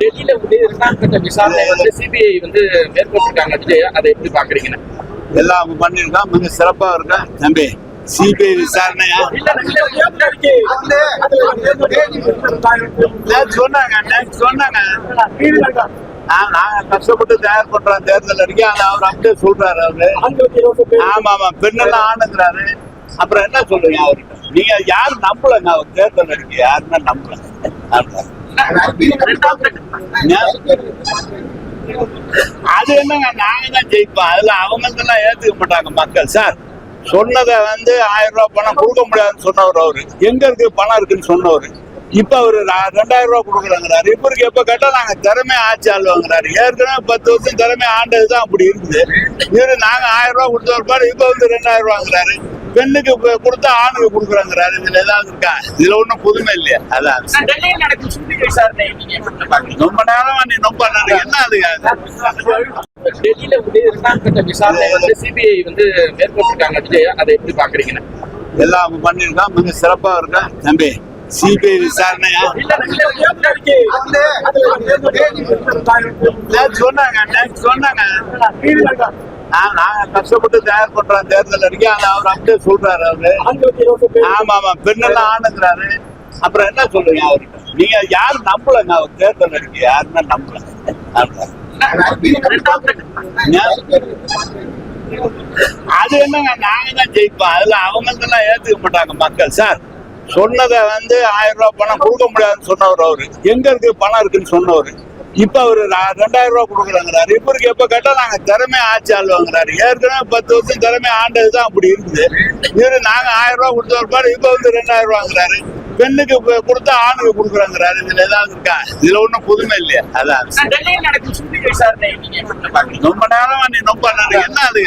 டெல்லியில வந்து இரண்டாம் கட்ட விசாரணை வந்து சிபிஐ வந்து மேற்கொண்டிருக்காங்க. விஜய் அதை எப்படி பாக்குறீங்க எல்லாம் அவங்க பண்ணிருக்கான் மிக சிறப்பா இருக்கேன் தம்பி? சிபிஐ விசாரணையா? சொன்னாங்க சொன்னாங்க. நாங்க கஷ்டப்பட்டு தயார் பண்றோம் தேர்தல் அறிக்கை ஆனா அவர் அப்படியே சொல்றாரு அவரு. ஆமா ஆமா பெண்ணெல்லாம் ஆணுங்கிறாரு. அப்புறம் என்ன சொல்றீங்க அவர்கிட்ட? நீங்க யாரும் நம்பலங்க அவர் தேர்தல் அறிக்கை யாருன்னா நம்பல. அது என்னங்க நாங்க தான் ஜெயிப்போம். அதுல அவங்களுக்கெல்லாம் ஏத்துக்க மாட்டாங்க மக்கள். சார் சொன்னதை வந்து ஆயிரம் ரூபாய் பணம் கொடுக்க முடியாதுன்னு சொன்னவர் அவரு. எங்க இருக்கு? பணம் இருக்குன்னு சொன்னவர். இப்ப அவரு ரெண்டாயிரம் ரூபாய் கொடுக்குறாங்கிறாரு இவருக்கு எப்ப கேட்டா நாங்க திறமை ஆட்சி ஆளுவாங்கிறாரு. ஏற்கனவே பத்து வருஷம் திறமை ஆண்டதுதான் அப்படி இருக்குது. இவரு நாங்க ஆயிரம் ரூபாய் கொடுத்தவர் பாரு இப்ப வந்து ரெண்டாயிரம் ரூபாங்கிறாரு. பெண்ணுக்கு கொடுத்தா ஆணுக்கு கொடுக்குறாங்கிறாரு இதுல ஏதாவது இருக்கா இதுல ஒண்ணும் புதுமை இல்லையா அதான் ரொம்ப நேரமா நீ ரொம்ப என்ன அது டெல்லியில இரண்டாம் கட்ட விசாரணை வந்து சிபிஐ வந்து மேற்கொண்டிருக்காங்க விஜய் அதை எப்படி பாக்குறீங்க எல்லாம் பண்ணிருக்கான் மிக சிறப்பா இருக்கேன் தம்பி சிபிஐ விசாரணையா சொன்னாங்க சொன்னாங்க ஆ, நாங்க கஷ்டப்பட்டு தயார் பண்றோம் தேர்தல் அறிக்கை ஆனா அவர் அப்படியே சொல்றாரு அவரு. ஆமா ஆமா. பெண்ணெல்லாம் ஆணுங்கிறாரு. அப்புறம் என்ன சொல்றீங்க அவர்கிட்ட? நீங்க யாரும் நம்பலங்க அவர் தேர்தல் அறிக்கை யாருன்னா நம்பல. அது என்னங்க? நாங்க தான் ஜெயிப்போம். அதுல அவங்களுக்கெல்லாம் ஏத்துக்க மாட்டாங்க மக்கள். சார் சொன்னதை வந்து ஆயிரம் ரூபாய் பணம் கொடுக்க முடியாதுன்னு சொன்னவர் அவரு. எங்க இருக்கு பணம் இருக்குன்னு சொன்னவர். இப்ப அவரு ரெண்டாயிரம் ரூபாய் கொடுக்குறாங்கிறாரு. இவருக்கு எப்ப கேட்டா நாங்க திறமை ஆட்சி ஆளுவாங்கிறாரு ஏற்கனவே பத்து வருஷம் திறமை ஆண்டதுதான் அப்படி இருக்குது. இவரு நாங்க ஆயிரம் ரூபாய் கொடுத்தவர் பாரு இப்ப வந்து ரெண்டாயிரம் ரூபாங்கிறாரு பெண்ணுக்கு கொடுத்தா ஆணுக்கு கொடுக்குறாங்கிறாரு. இதுல ஏதாவது இருக்கா? இதுல ஒண்ணும் புதுமை இல்லையா? அதான். ரொம்ப நேரமா நீ ரொம்ப என்ன அது